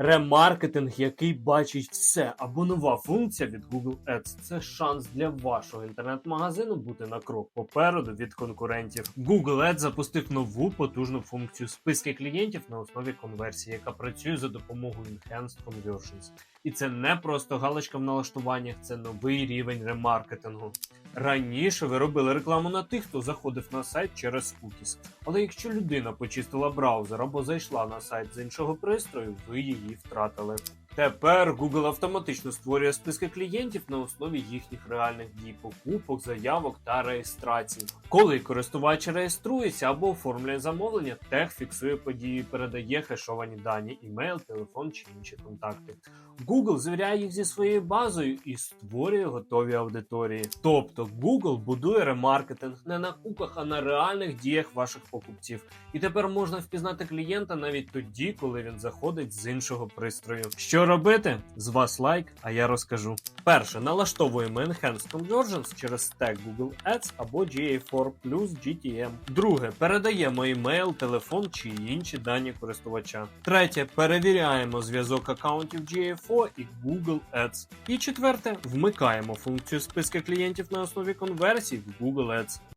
Ремаркетинг, який бачить все, або нова функція від Google Ads – це шанс для вашого інтернет-магазину бути на крок попереду від конкурентів. Google Ads запустив нову потужну функцію списки клієнтів на основі конверсії, яка працює за допомогою Enhanced Conversions. І це не просто галочка в налаштуваннях, це новий рівень ремаркетингу. Раніше ви робили рекламу на тих, хто заходив на сайт через cookies. Але якщо людина почистила браузер або зайшла на сайт з іншого пристрою, ви її втратили. Тепер Google автоматично створює списки клієнтів на основі їхніх реальних дій, покупок, заявок та реєстрацій. Коли користувач реєструється або оформлює замовлення, тех фіксує події, передає хешовані дані, імейл, телефон чи інші контакти. Google звіряє їх зі своєю базою і створює готові аудиторії. Тобто Google будує ремаркетинг не на куках, а на реальних діях ваших покупців. І тепер можна впізнати клієнта навіть тоді, коли він заходить з іншого пристрою. Що робити? З вас лайк, а я розкажу. Перше, налаштовуємо Enhanced Conversions через стек Google Ads або GA4 плюс GTM. Друге, передаємо імейл, телефон чи інші дані користувача. Третє, перевіряємо зв'язок аккаунтів GA4 і Google Ads. І четверте, вмикаємо функцію списка клієнтів на основі конверсій в Google Ads.